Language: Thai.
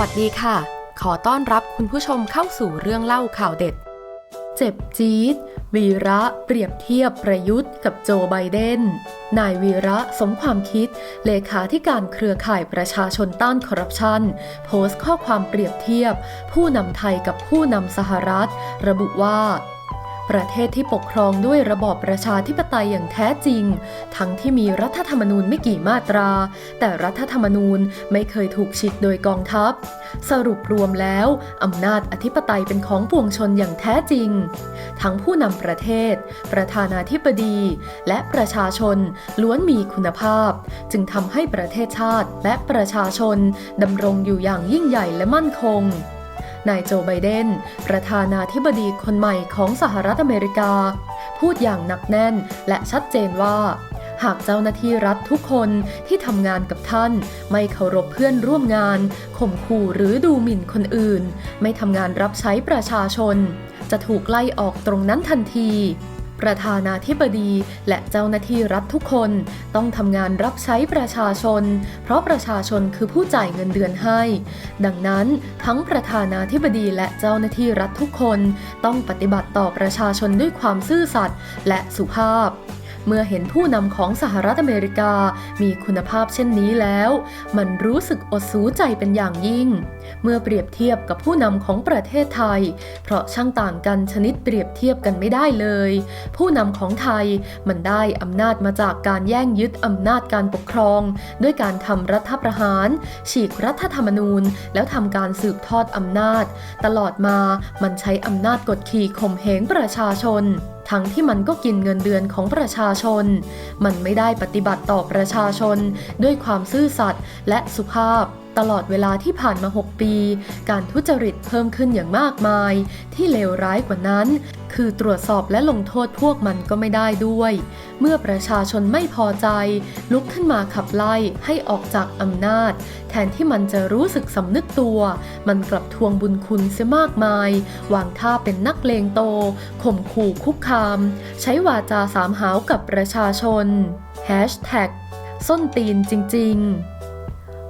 วัสดีค่ะ ขอต้อนรับคุณผู้ชมเข้าสู่เรื่องเล่าข่าวเด็ด เจ็บจี๊ดวีระเปรียบเทียบประยุทธ์กับโจไบเดน นายวีระสมความคิด เลขาธิการเครือข่ายประชาชนต้านคอร์รัปชัน โพสต์ข้อความเปรียบเทียบ ผู้นำไทยกับผู้นำสหรัฐ ระบุว่า ประเทศที่ปกครองด้วยระบอบประชาธิปไตยอย่างแท้จริง ทั้งที่มีรัฐธรรมนูญไม่กี่มาตรา แต่รัฐธรรมนูญไม่เคยถูกฉีกโดยกองทัพ สรุปรวมแล้วอำนาจอธิปไตยเป็นของปวงชนอย่างแท้จริง ทั้งผู้นำประเทศ ประธานาธิบดี และประชาชนล้วนมีคุณภาพ จึงทำให้ประเทศชาติและประชาชนดำรงอยู่อย่างยิ่งใหญ่และมั่นคง นายโจไบเดน ประธานาธิบดีคนใหม่ของสหรัฐอเมริกา พูดอย่างหนักแน่นและชัดเจนว่า หากเจ้าหน้าที่รัฐทุกคนที่ทำงานกับท่าน ไม่เคารพเพื่อนร่วมงานข่มขู่หรือดูหมิ่นคนอื่น ไม่ทำงานรับใช้ประชาชน จะถูกไล่ออกตรงนั้นทันที ประธานาธิบดี และเจ้าหน้าที่รัฐทุกคน ต้องทำงานรับใช้ประชาชน เพราะประชาชนคือผู้จ่ายเงินเดือนให้ ดังนั้นทั้งประธานาธิบดีและเจ้าหน้าที่รัฐทุกคน ต้องปฏิบัติต่อประชาชนด้วยความซื่อสัตย์และสุภาพ เมื่อเห็นผู้นำของสหรัฐอเมริกา มีคุณภาพเช่นนี้แล้ว มันรู้สึกอดสูใจเป็นอย่างยิ่ง เมื่อเปรียบเทียบกับผู้นำของประเทศไทย เพราะช่างต่างกันชนิดเปรียบเทียบกันไม่ได้เลย ผู้นำของไทยมันได้อำนาจมาจากการแย่งยึดอำนาจการปกครอง ด้วยการทำรัฐประหาร ฉีกรัฐธรรมนูญ แล้วทำการสืบทอดอำนาจ ตลอดมามันใช้อำนาจกดขี่ข่มเหงประชาชน ทั้งที่มันก็กินเงินเดือนของประชาชน มันไม่ได้ปฏิบัติต่อประชาชน ด้วยความซื่อสัตย์และสุภาพ ตลอดเวลาที่ผ่านมา 6 ปี การทุจริตเพิ่มขึ้นอย่างมากมาย ที่เลวร้ายกว่านั้น คือตรวจสอบและลงโทษพวกมันก็ไม่ได้ด้วย เมื่อประชาชนไม่พอใจ ลุกขึ้นมาขับไล่ให้ออกจากอำนาจ แทนที่มันจะรู้สึกสำนึกตัว มันกลับทวงบุญคุณเสียมากมาย วางท่าเป็นนักเลงโตข่มขู่คุกคาม ใช้วาจาสามหาวกับประชาชน Hashtag ส้นตีนจริง ๆ